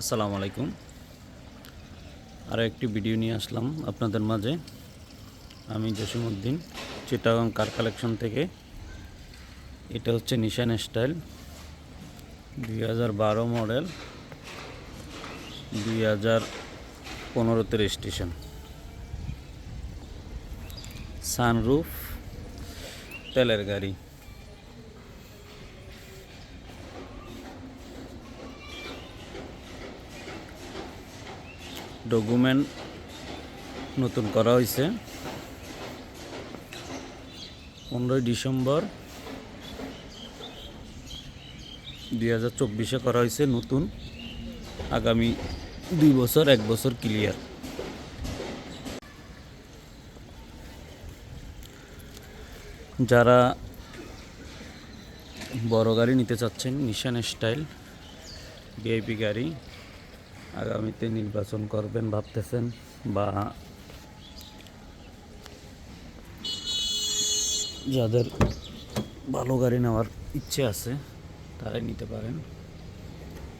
আসসালামু আলাইকুম। আরও একটি ভিডিও নিয়ে আসলাম আপনাদের মাঝে। আমি জসিমউদ্দিন, চিটাগাং কার কালেকশন থেকে। এটা হচ্ছে নিশান স্টাইল দুই হাজার বারো মডেল, দুই হাজার পনেরোতে রেজিস্ট্রেশন সানরুফ তেলের গাড়ি। ডকুমেন্ট নতুন করা হয়েছে পনেরোই ডিসেম্বর দুই হাজার চব্বিশে করা হয়েছে নতুন। আগামী দুই বছর, এক বছর ক্লিয়ার। যারা বড় গাড়ি নিতে চাচ্ছেন নিশান স্টাইল ভিআইপি গাড়ি আগামীতে নির্বাচন করবেন ভাবতেছেন বা যাদের ভালো গাড়ি নেওয়ার ইচ্ছে আছে, তারাই নিতে পারেন।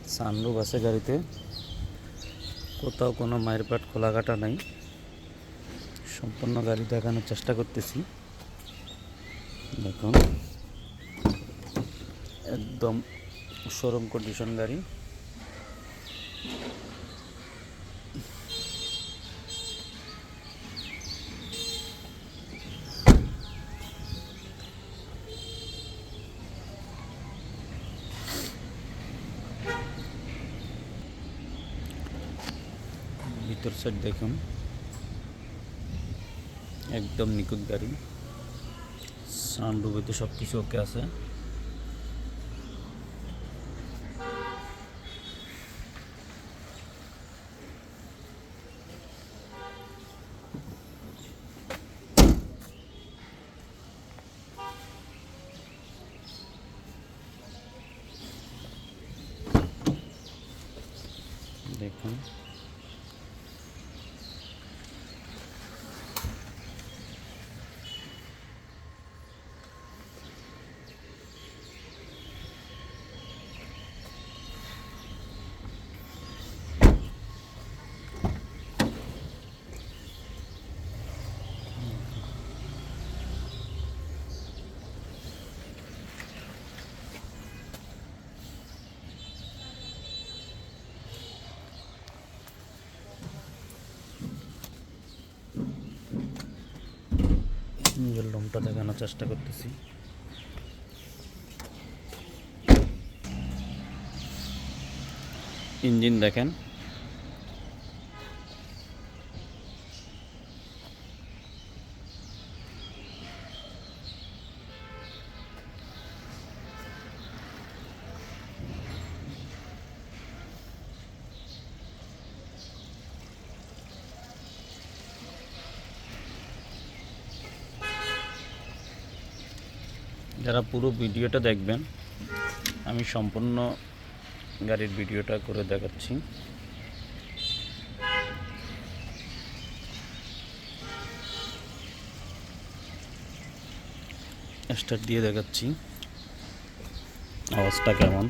সানরুফ আছে গাড়িতে। কোথাও কোনো মায়ের পাট খোলা কাটা নাই। সম্পূর্ণ গাড়ি দেখানোর চেষ্টা করতেছি। দেখুন। একদম শোরুম কন্ডিশন গাড়ি। ভিতর সাইড দেখুন একদম নিখুঁত গাড়ি সানরুফে তো সব কিছু ওকে আছে দেখুন নিজের দেখানোর চেষ্টা করতেছি। ইঞ্জিন দেখেন। যারা পুরো ভিডিওটা দেখবেন, আমি সম্পূর্ণ গাড়ির ভিডিওটা করে দেখাচ্ছি। স্টার্ট দিয়ে দেখাচ্ছি। আওয়াজটা কেমন?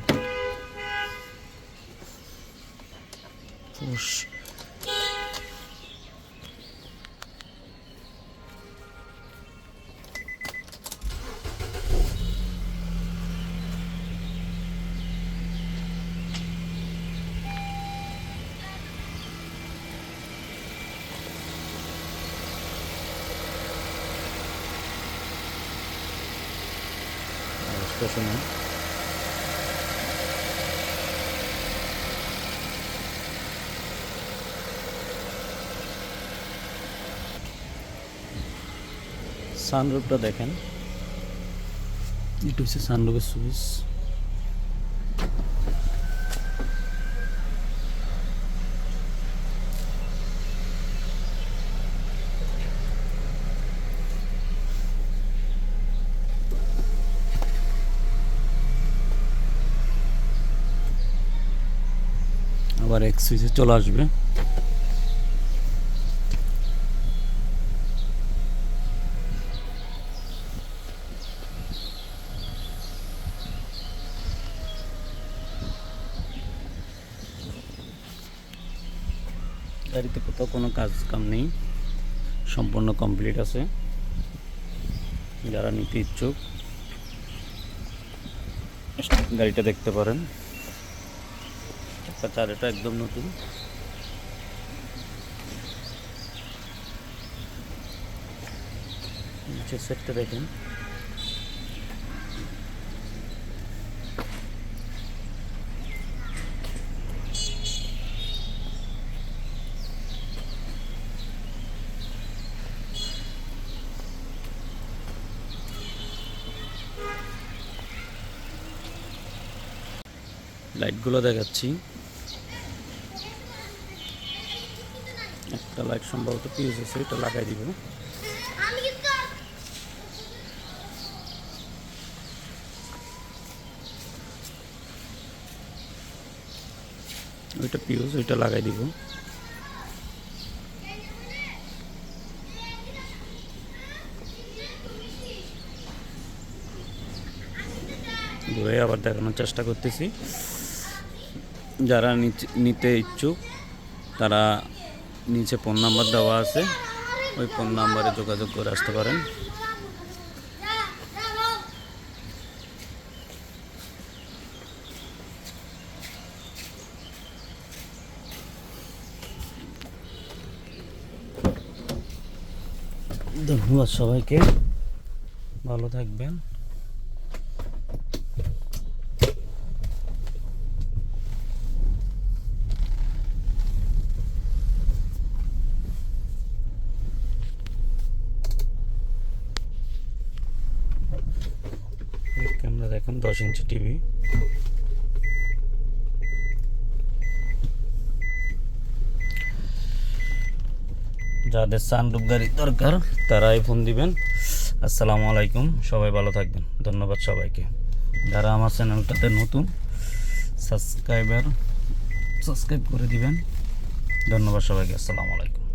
ফুস। না সানরুফটা দেখেন এটা হচ্ছে সানরুফের সুইচ আবার এক সুইচে চলে আসবে। গাড়িতে কোথাও কোনো কাজ কাম নেই। সম্পূর্ণ কমপ্লিট আছে। যারা নিতে ইচ্ছুক, গাড়িটা দেখতে পারেন। একটা চারেটা একদম নতুন। সেটটা দেখেন। লাইটগুলো দেখাচ্ছি। একটা লাইট সম্ভবত পিউজ আছে, এটা লাগাই দিব। ওইটা পিউজ ওইটা লাগাই দিব। আবার দেখানোর চেষ্টা করতেছি। যারা নিতে ইচ্ছুক, তারা নিচে ফোন নাম্বার দেওয়া আছে। ওই ফোন নাম্বারে যোগাযোগ করে আসতে পারেন। ধন্যবাদ সবাইকে। ভালো থাকবেন। দেখেন দশ ইঞ্চি টিভি। যাদের সানরুফ গাড়ি দরকার তারাই ফোন দিবেন। আসসালামু আলাইকুম, সবাই ভালো থাকবেন। ধন্যবাদ সবাইকে। যারা আমার চ্যানেলটাতে নতুন সাবস্ক্রাইবার সাবস্ক্রাইব করে দিবেন। ধন্যবাদ সবাইকে। আসসালামু আলাইকুম।